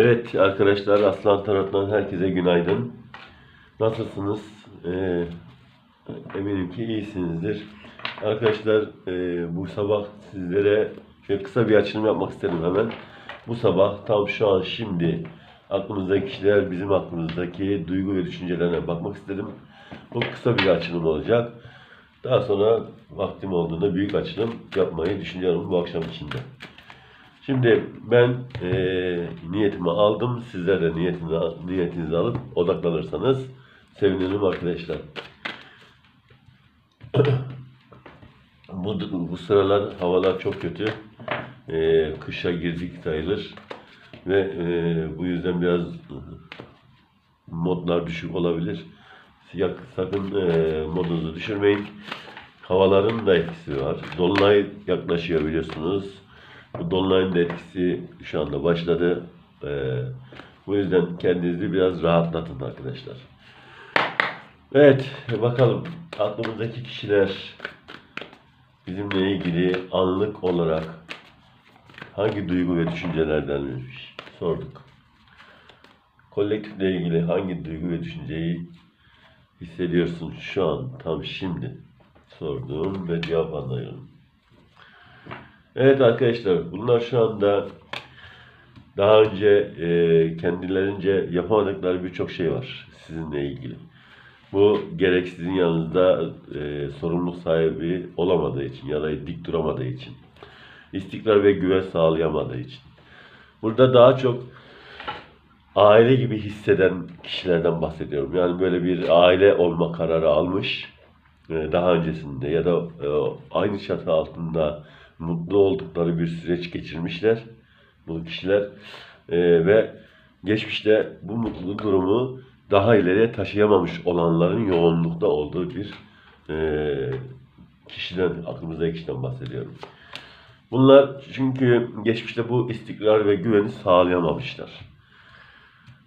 Evet arkadaşlar Aslan Tarot'tan herkese günaydın. Nasılsınız? Ee, eminim ki iyisinizdir. Arkadaşlar e, bu sabah sizlere şöyle kısa bir açılım yapmak istedim hemen. Bu sabah tam şu an şimdi aklımızdaki kişiler bizim aklımızdaki duygu ve düşüncelerine bakmak istedim. Bu kısa bir açılım olacak. Daha sonra vaktim olduğunda büyük açılım yapmayı düşünüyorum bu akşam içinde. Şimdi ben eee, niyetimi aldım. Sizler de niyetini, niyetinizi alıp odaklanırsanız sevinirim arkadaşlar. bu, bu sıralar havalar çok kötü. Eee, kışa girdik sayılır. Ve eee, bu yüzden biraz modlar düşük olabilir. Sakın eee modunuzu düşürmeyin. Havaların da etkisi var. Dolunay yaklaşıyor biliyorsunuz. Bu dolunayın etkisi şu anda başladı. Ee, bu yüzden kendinizi biraz rahatlatın arkadaşlar. Evet, bakalım aklımızdaki kişiler bizimle ilgili anlık olarak hangi duygu ve düşüncelerdenmiş sorduk. Kolektifle ilgili hangi duygu ve düşünceyi hissediyorsun şu an tam şimdi sorduğum ve cevap anlıyorum. Evet arkadaşlar bunlar şu anda daha önce e, kendilerince yapamadıkları birçok şey var sizinle ilgili. Bu gerek sizin yanınızda e, sorumluluk sahibi olamadığı için ya da dik duramadığı için. istikrar ve güven sağlayamadığı için. Burada daha çok aile gibi hisseden kişilerden bahsediyorum. Yani böyle bir aile olma kararı almış e, daha öncesinde ya da e, aynı çatı altında mutlu oldukları bir süreç geçirmişler bu kişiler E, ve geçmişte bu mutlu durumu daha ileriye taşıyamamış olanların yoğunlukta olduğu bir e, kişiden, aklımızdaki kişiden bahsediyorum. Bunlar çünkü geçmişte bu istikrar ve güveni sağlayamamışlar.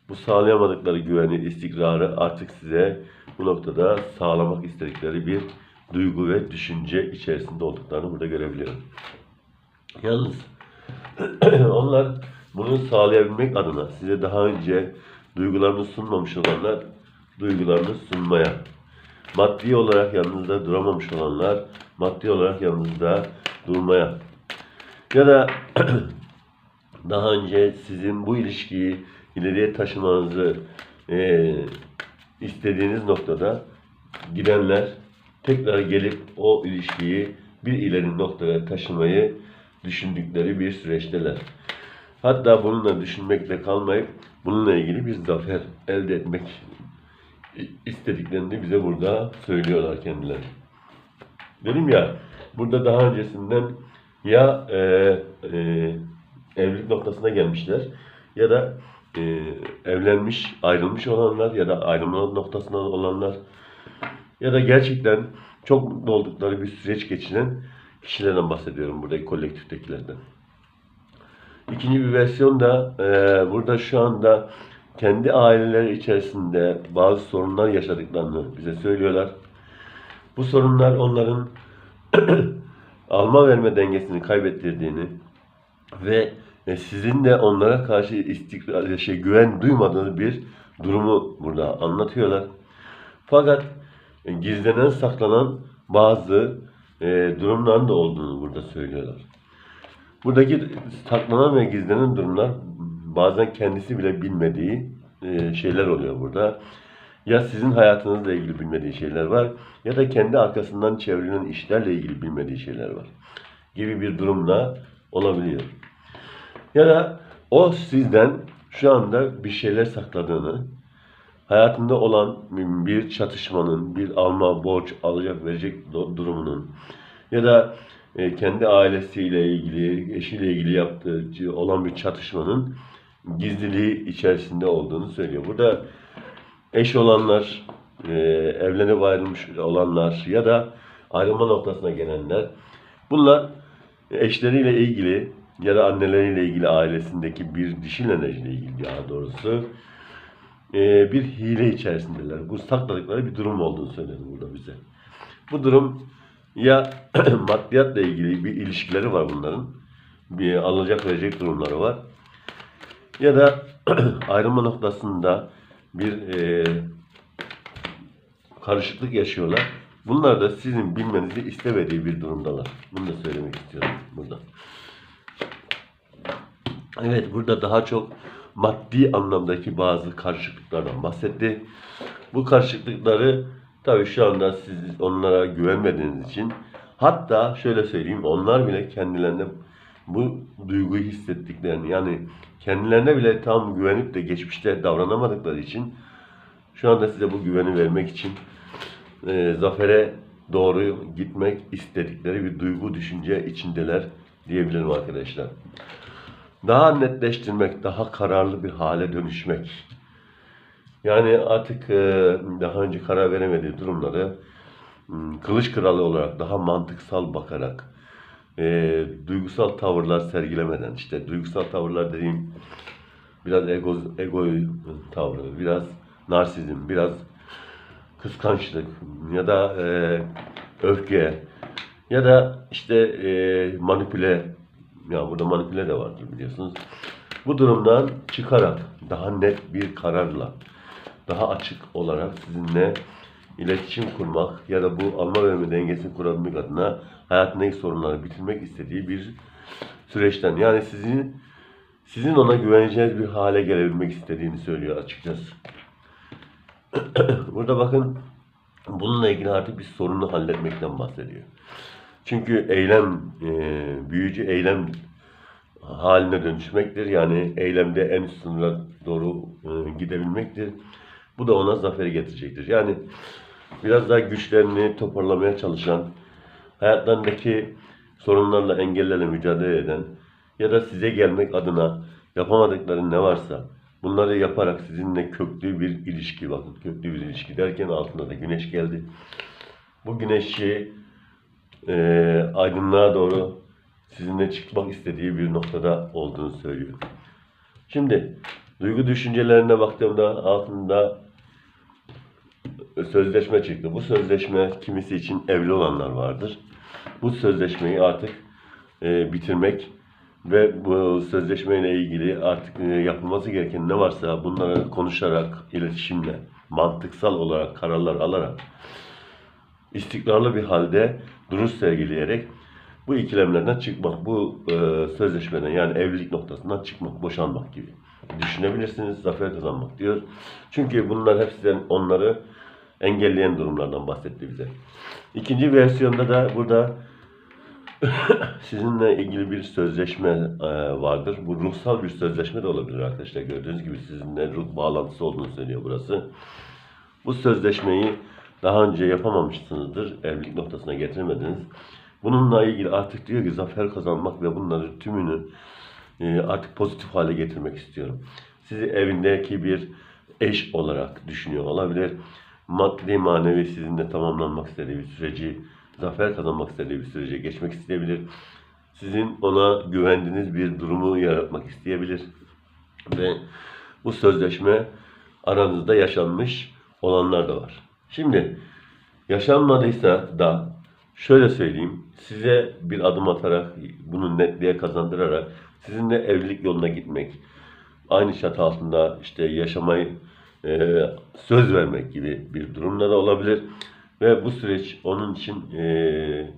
Bu sağlayamadıkları güveni, istikrarı artık size bu noktada sağlamak istedikleri bir duygu ve düşünce içerisinde olduklarını burada görebiliyorum. Yalnız onlar bunu sağlayabilmek adına size daha önce duygularını sunmamış olanlar duygularını sunmaya, maddi olarak yanınızda duramamış olanlar maddi olarak yanınızda durmaya ya da daha önce sizin bu ilişkiyi ileriye taşımanızı eee, istediğiniz noktada gidenler tekrar gelip o ilişkiyi bir ileri noktaya taşımayı düşündükleri bir süreçteler. Hatta bununla düşünmekle kalmayıp bununla ilgili bir zafer elde etmek istediklerini bize burada söylüyorlar kendileri. Dedim ya burada daha öncesinden ya e, e, evlilik noktasına gelmişler ya da e, evlenmiş, ayrılmış olanlar ya da ayrılma noktasında olanlar ya da gerçekten çok mutlu oldukları bir süreç geçiren kişilerden bahsediyorum buradaki kolektiftekilerden. İkinci bir versiyon da e, burada şu anda kendi aileleri içerisinde bazı sorunlar yaşadıklarını bize söylüyorlar. Bu sorunlar onların alma verme dengesini kaybettirdiğini ve e, sizin de onlara karşı istikrar, şey, güven duymadığınız bir durumu burada anlatıyorlar. Fakat gizlenen, saklanan bazı e, durumların da olduğunu burada söylüyorlar. Buradaki saklanan ve gizlenen durumlar bazen kendisi bile bilmediği e, şeyler oluyor burada. Ya sizin hayatınızla ilgili bilmediği şeyler var ya da kendi arkasından çevrilen işlerle ilgili bilmediği şeyler var gibi bir durumla olabiliyor. Ya da o sizden şu anda bir şeyler sakladığını, hayatında olan bir çatışmanın, bir alma, borç, alacak, verecek durumunun ya da e, kendi ailesiyle ilgili, eşiyle ilgili yaptığı olan bir çatışmanın gizliliği içerisinde olduğunu söylüyor. Burada eş olanlar, e, evlenip ayrılmış olanlar ya da ayrılma noktasına gelenler bunlar eşleriyle ilgili ya da anneleriyle ilgili ailesindeki bir dişil enerjiyle ilgili daha doğrusu e, bir hile içerisindeler. Bu sakladıkları bir durum olduğunu söyledi burada bize. Bu durum ya maddiyatla ilgili bir ilişkileri var bunların. Bir alacak verecek durumları var. Ya da ayrılma noktasında bir e, karışıklık yaşıyorlar. Bunlar da sizin bilmenizi istemediği bir durumdalar. Bunu da söylemek istiyorum burada. Evet burada daha çok maddi anlamdaki bazı karışıklıklardan bahsetti. Bu karışıklıkları tabii şu anda siz onlara güvenmediğiniz için hatta şöyle söyleyeyim onlar bile kendilerine bu duyguyu hissettiklerini yani kendilerine bile tam güvenip de geçmişte davranamadıkları için şu anda size bu güveni vermek için e, zafere doğru gitmek istedikleri bir duygu düşünce içindeler diyebilirim arkadaşlar. Daha netleştirmek, daha kararlı bir hale dönüşmek. Yani artık e, daha önce karar veremediği durumları m, kılıç kralı olarak daha mantıksal bakarak e, duygusal tavırlar sergilemeden işte duygusal tavırlar dediğim biraz ego, ego tavrı, biraz narsizm, biraz kıskançlık ya da e, öfke ya da işte e, manipüle ya burada manipüle de vardır biliyorsunuz. Bu durumdan çıkarak daha net bir kararla daha açık olarak sizinle iletişim kurmak ya da bu alma verme dengesini kurabilmek adına hayatındaki sorunları bitirmek istediği bir süreçten yani sizin sizin ona güveneceğiniz bir hale gelebilmek istediğini söylüyor açıkçası. Burada bakın bununla ilgili artık bir sorunu halletmekten bahsediyor. Çünkü eylem, e, büyücü eylem haline dönüşmektir. Yani eylemde en üst sınıra doğru e, gidebilmektir. Bu da ona zaferi getirecektir. Yani biraz daha güçlerini toparlamaya çalışan, hayatlarındaki sorunlarla, engellerle mücadele eden ya da size gelmek adına yapamadıkları ne varsa bunları yaparak sizinle köklü bir ilişki bakın. Köklü bir ilişki derken altında da güneş geldi. Bu güneşi e, aydınlığa doğru sizinle çıkmak istediği bir noktada olduğunu söylüyor. Şimdi duygu düşüncelerine baktığımda altında sözleşme çıktı. Bu sözleşme kimisi için evli olanlar vardır. Bu sözleşmeyi artık e, bitirmek ve bu sözleşmeyle ilgili artık e, yapılması gereken ne varsa bunları konuşarak, iletişimle, mantıksal olarak kararlar alarak istikrarlı bir halde duruş sergileyerek bu ikilemlerden çıkmak, bu e, sözleşmeden yani evlilik noktasından çıkmak, boşanmak gibi düşünebilirsiniz. Zafer kazanmak diyor. Çünkü bunlar hepsinden onları engelleyen durumlardan bahsetti bize. İkinci versiyonda da burada sizinle ilgili bir sözleşme e, vardır. Bu ruhsal bir sözleşme de olabilir arkadaşlar. Gördüğünüz gibi sizinle ruh bağlantısı olduğunu söylüyor burası. Bu sözleşmeyi daha önce yapamamışsınızdır. Evlilik noktasına getirmediniz. Bununla ilgili artık diyor ki zafer kazanmak ve bunları tümünü e, artık pozitif hale getirmek istiyorum. Sizi evindeki bir eş olarak düşünüyor olabilir. Maddi manevi sizinle tamamlanmak istediği bir süreci, zafer kazanmak istediği bir sürece geçmek isteyebilir. Sizin ona güvendiğiniz bir durumu yaratmak isteyebilir. Ve bu sözleşme aranızda yaşanmış olanlar da var. Şimdi yaşanmadıysa da şöyle söyleyeyim. Size bir adım atarak bunu netliğe kazandırarak sizinle evlilik yoluna gitmek, aynı çatı altında işte yaşamayı e, söz vermek gibi bir durumda da olabilir. Ve bu süreç onun için e,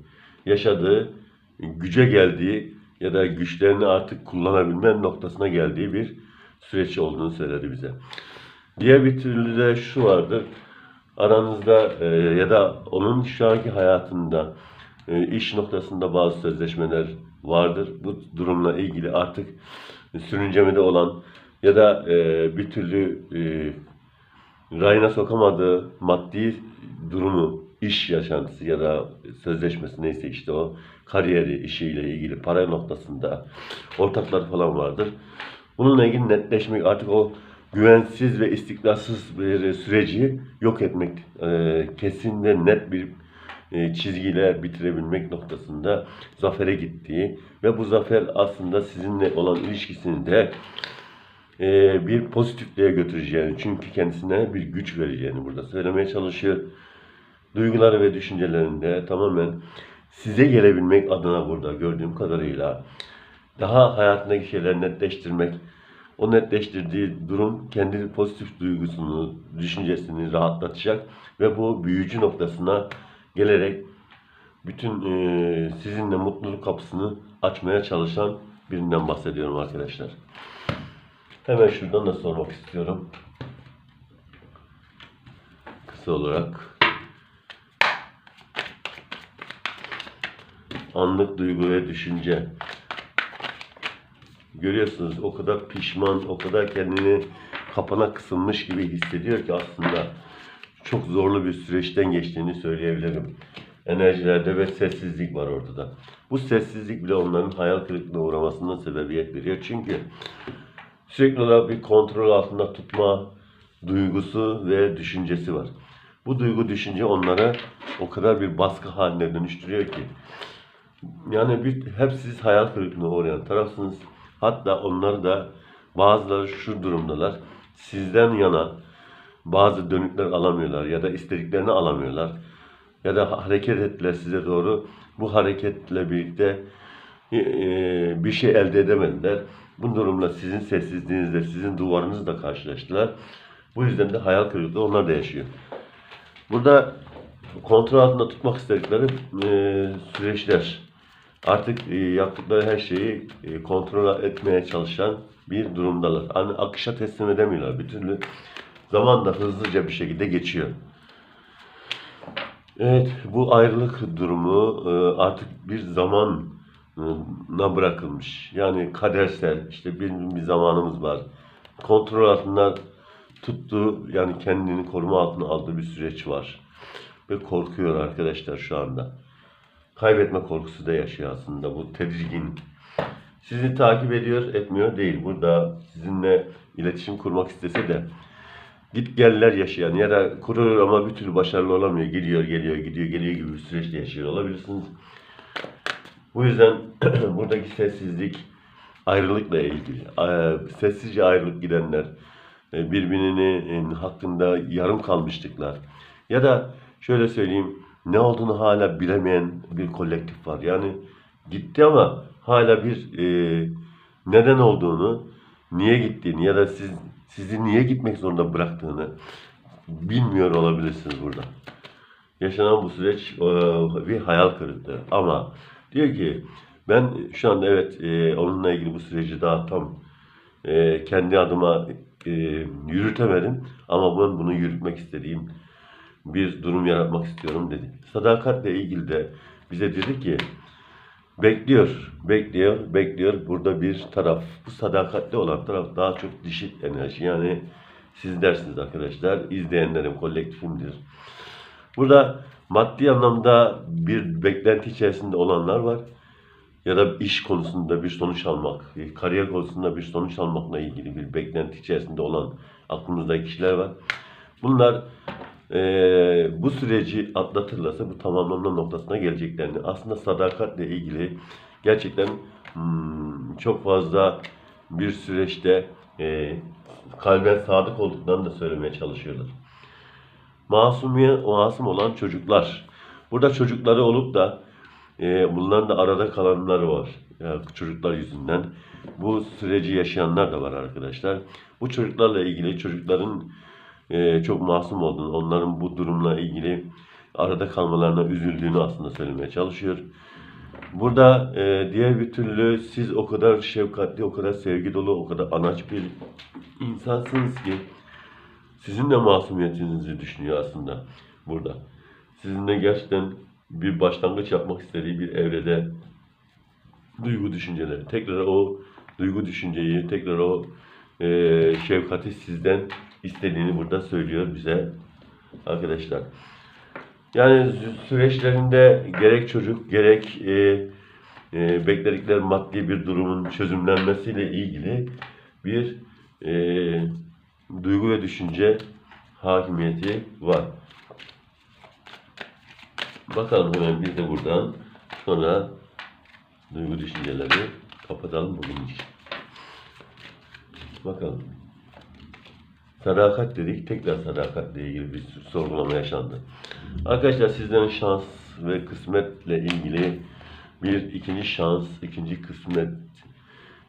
yaşadığı, güce geldiği ya da güçlerini artık kullanabilme noktasına geldiği bir süreç olduğunu söyledi bize. Diğer bir türlü de şu vardır. Aranızda e, ya da onun şu anki hayatında e, iş noktasında bazı sözleşmeler vardır. Bu durumla ilgili artık sürüncemede olan ya da e, bir türlü e, rayına sokamadığı maddi durumu, iş yaşantısı ya da sözleşmesi neyse işte o kariyeri, işiyle ilgili para noktasında ortaklar falan vardır. Bununla ilgili netleşmek artık o güvensiz ve istikrarsız bir süreci yok etmek, e, kesin ve net bir e, çizgiyle bitirebilmek noktasında zafere gittiği ve bu zafer aslında sizinle olan ilişkisini de e, bir pozitifliğe götüreceğini çünkü kendisine bir güç vereceğini burada söylemeye çalışıyor. Duyguları ve düşüncelerinde tamamen size gelebilmek adına burada gördüğüm kadarıyla daha hayatındaki şeyleri netleştirmek, o netleştirdiği durum kendi pozitif duygusunu, düşüncesini rahatlatacak ve bu büyücü noktasına gelerek bütün e, sizinle mutluluk kapısını açmaya çalışan birinden bahsediyorum arkadaşlar. Hemen şuradan da sormak istiyorum. Kısa olarak. Anlık duygu ve düşünce. Görüyorsunuz o kadar pişman, o kadar kendini kapana kısılmış gibi hissediyor ki aslında çok zorlu bir süreçten geçtiğini söyleyebilirim. Enerjilerde ve sessizlik var ortada. Bu sessizlik bile onların hayal kırıklığına uğramasına sebebiyet veriyor. Çünkü sürekli olarak bir kontrol altında tutma duygusu ve düşüncesi var. Bu duygu düşünce onlara o kadar bir baskı haline dönüştürüyor ki yani bir, hep siz hayal kırıklığına uğrayan tarafsınız. Hatta onlar da bazıları şu durumdalar. Sizden yana bazı dönükler alamıyorlar ya da istediklerini alamıyorlar. Ya da hareket ettiler size doğru. Bu hareketle birlikte e, e, bir şey elde edemediler. Bu durumla sizin sessizliğinizle, sizin duvarınızla karşılaştılar. Bu yüzden de hayal kırıklığı onlar da yaşıyor. Burada kontrol altında tutmak istedikleri e, süreçler. Artık e, yaptıkları her şeyi e, kontrol etmeye çalışan bir durumdalar. Hani akışa teslim edemiyorlar. Bir türlü zaman da hızlıca bir şekilde geçiyor. Evet, bu ayrılık durumu e, artık bir zamana bırakılmış. Yani kadersel, işte bir, bir zamanımız var. Kontrol altında tuttuğu, yani kendini koruma altına aldığı bir süreç var. Ve korkuyor arkadaşlar şu anda. Kaybetme korkusu da yaşıyor aslında bu tedirgin. Sizi takip ediyor, etmiyor değil. Burada sizinle iletişim kurmak istese de git geller yaşayan ya da kuruyor ama bir türlü başarılı olamıyor. Gidiyor, geliyor, gidiyor, geliyor gibi bir süreçte yaşıyor olabilirsiniz. Bu yüzden buradaki sessizlik ayrılıkla ilgili. Ee, Sessizce ayrılıp gidenler, e, birbirinin e, hakkında yarım kalmışlıklar ya da şöyle söyleyeyim ne olduğunu hala bilemeyen bir kolektif var. Yani gitti ama hala bir e, neden olduğunu, niye gittiğini ya da siz sizi niye gitmek zorunda bıraktığını bilmiyor olabilirsiniz burada. Yaşanan bu süreç e, bir hayal kırıklığı ama diyor ki ben şu anda evet e, onunla ilgili bu süreci daha tam e, kendi adıma e, yürütemedim ama ben bunu yürütmek istediğim bir durum yaratmak istiyorum dedi. Sadakatle ilgili de bize dedi ki bekliyor, bekliyor, bekliyor. Burada bir taraf, bu sadakatli olan taraf daha çok dişil enerji. Yani siz dersiniz arkadaşlar, izleyenlerim kolektifimdir. Burada maddi anlamda bir beklenti içerisinde olanlar var. Ya da iş konusunda bir sonuç almak, kariyer konusunda bir sonuç almakla ilgili bir beklenti içerisinde olan aklımızda kişiler var. Bunlar eee, bu süreci atlatırlarsa bu tamamlanma noktasına geleceklerini aslında sadakatle ilgili gerçekten hmm, çok fazla bir süreçte eee kalben sadık olduklarını da söylemeye çalışıyorlar. Masumiye, masum olan çocuklar. Burada çocukları olup da e, bunların da arada kalanları var. Yani çocuklar yüzünden. Bu süreci yaşayanlar da var arkadaşlar. Bu çocuklarla ilgili çocukların e, çok masum olduğunu, onların bu durumla ilgili arada kalmalarına üzüldüğünü aslında söylemeye çalışıyor. Burada e, diğer bir türlü siz o kadar şefkatli, o kadar sevgi dolu, o kadar anaç bir insansınız ki sizin de masumiyetinizi düşünüyor aslında burada. Sizin de gerçekten bir başlangıç yapmak istediği bir evrede duygu düşünceleri. Tekrar o duygu düşünceyi, tekrar o e, şefkati sizden istediğini burada söylüyor bize arkadaşlar. Yani sü- süreçlerinde gerek çocuk gerek e, e, bekledikleri maddi bir durumun çözümlenmesiyle ilgili bir e, duygu ve düşünce hakimiyeti var. Bakalım hemen biz de buradan sonra duygu düşünceleri kapatalım bugün için. Bakalım. Sadakat dedik. Tekrar sadakatle ilgili bir sorgulama yaşandı. Arkadaşlar sizlerin şans ve kısmetle ilgili bir ikinci şans, ikinci kısmet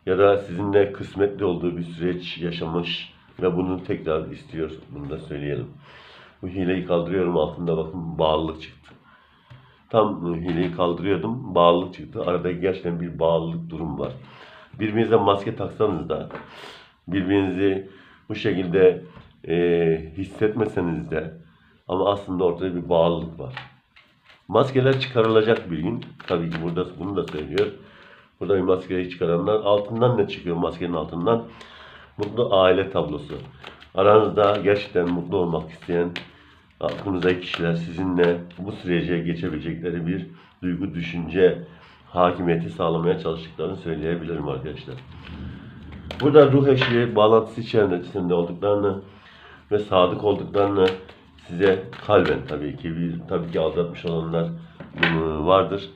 ya da sizinle kısmetli olduğu bir süreç yaşamış ve bunu tekrar istiyor. Bunu da söyleyelim. Bu hileyi kaldırıyorum altında bakın bağlılık çıktı. Tam hileyi kaldırıyordum. Bağlılık çıktı. Arada gerçekten bir bağlılık durum var. Birbirinize maske taksanız da birbirinizi bu şekilde e, hissetmeseniz de ama aslında ortada bir bağlılık var. Maskeler çıkarılacak bir gün. Tabii ki burada bunu da söylüyor. Burada bir maskeyi çıkaranlar altından ne çıkıyor maskenin altından? Mutlu aile tablosu. Aranızda gerçekten mutlu olmak isteyen aklınızdaki kişiler sizinle bu sürece geçebilecekleri bir duygu, düşünce hakimiyeti sağlamaya çalıştıklarını söyleyebilirim arkadaşlar. Burada ruh eşi bağlantısı içerisinde olduklarını ve sadık olduklarını size kalben tabii ki bir tabii ki aldatmış olanlar vardır.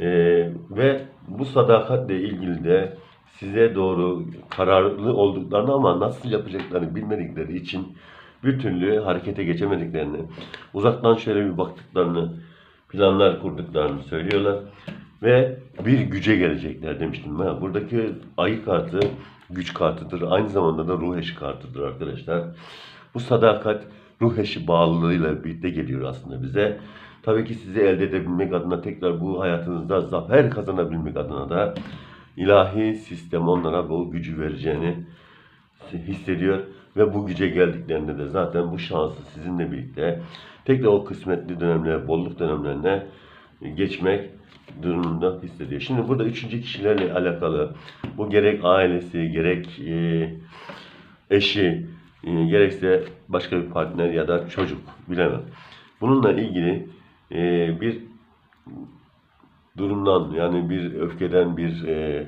Ee, ve bu sadakatle ilgili de size doğru kararlı olduklarını ama nasıl yapacaklarını bilmedikleri için bir türlü harekete geçemediklerini, uzaktan şöyle bir baktıklarını, planlar kurduklarını söylüyorlar. Ve bir güce gelecekler demiştim. Ha, buradaki ayı kartı güç kartıdır. Aynı zamanda da ruh eşi kartıdır arkadaşlar. Bu sadakat ruh eşi bağlılığıyla birlikte geliyor aslında bize. Tabii ki sizi elde edebilmek adına tekrar bu hayatınızda zafer kazanabilmek adına da ilahi sistem onlara bu gücü vereceğini hissediyor ve bu güce geldiklerinde de zaten bu şansı sizinle birlikte tekrar o kısmetli dönemlere, bolluk dönemlerine geçmek durumunda hissediyor. Şimdi burada üçüncü kişilerle alakalı bu gerek ailesi, gerek e, eşi, e, gerekse başka bir partner ya da çocuk bilemem. Bununla ilgili e, bir durumdan yani bir öfkeden bir e,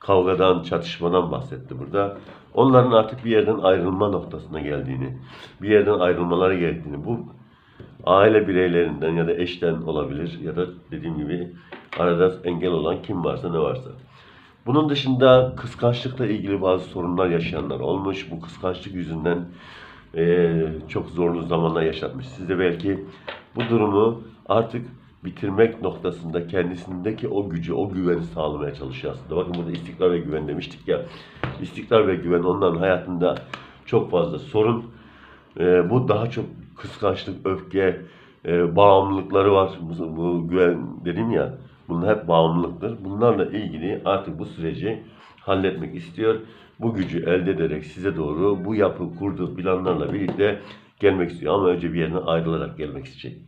kavgadan, çatışmadan bahsetti burada. Onların artık bir yerden ayrılma noktasına geldiğini, bir yerden ayrılmaları gerektiğini, bu aile bireylerinden ya da eşten olabilir ya da dediğim gibi arada engel olan kim varsa ne varsa. Bunun dışında kıskançlıkla ilgili bazı sorunlar yaşayanlar olmuş. Bu kıskançlık yüzünden eee, çok zorlu zamanlar yaşatmış. Siz de belki bu durumu artık bitirmek noktasında kendisindeki o gücü, o güveni sağlamaya çalışıyor aslında. Bakın burada istikrar ve güven demiştik ya. İstikrar ve güven onların hayatında çok fazla sorun. Ee, bu daha çok kıskançlık, öfke, e, bağımlılıkları var. Bu, bu güven dedim ya, bunlar hep bağımlılıktır. Bunlarla ilgili artık bu süreci halletmek istiyor. Bu gücü elde ederek size doğru bu yapı kurduğu planlarla birlikte gelmek istiyor. Ama önce bir yerine ayrılarak gelmek isteyecek.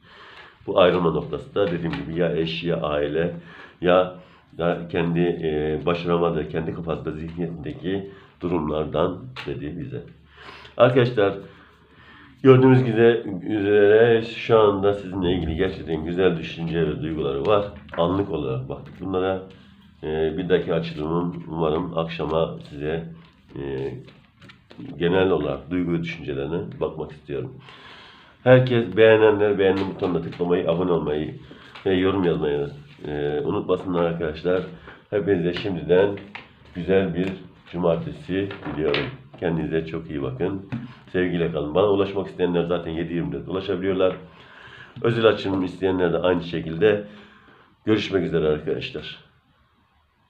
Bu ayrılma noktası da dediğim gibi ya eş ya aile ya da kendi e, başaramadığı, kendi kafasında zihniyetindeki durumlardan dedi bize. Arkadaşlar gördüğünüz gibi üzere şu anda sizinle ilgili gerçekten güzel düşünce ve duyguları var. Anlık olarak baktık bunlara. E, bir dahaki açılımım umarım akşama size e, genel olarak duygu ve düşüncelerine bakmak istiyorum. Herkes beğenenler beğenme butonuna tıklamayı, abone olmayı ve yorum yazmayı e, unutmasınlar arkadaşlar. Hepinize şimdiden güzel bir cumartesi diliyorum. Kendinize çok iyi bakın. Sevgiyle kalın. Bana ulaşmak isteyenler zaten 7.24 ulaşabiliyorlar. Özel açılım isteyenler de aynı şekilde görüşmek üzere arkadaşlar.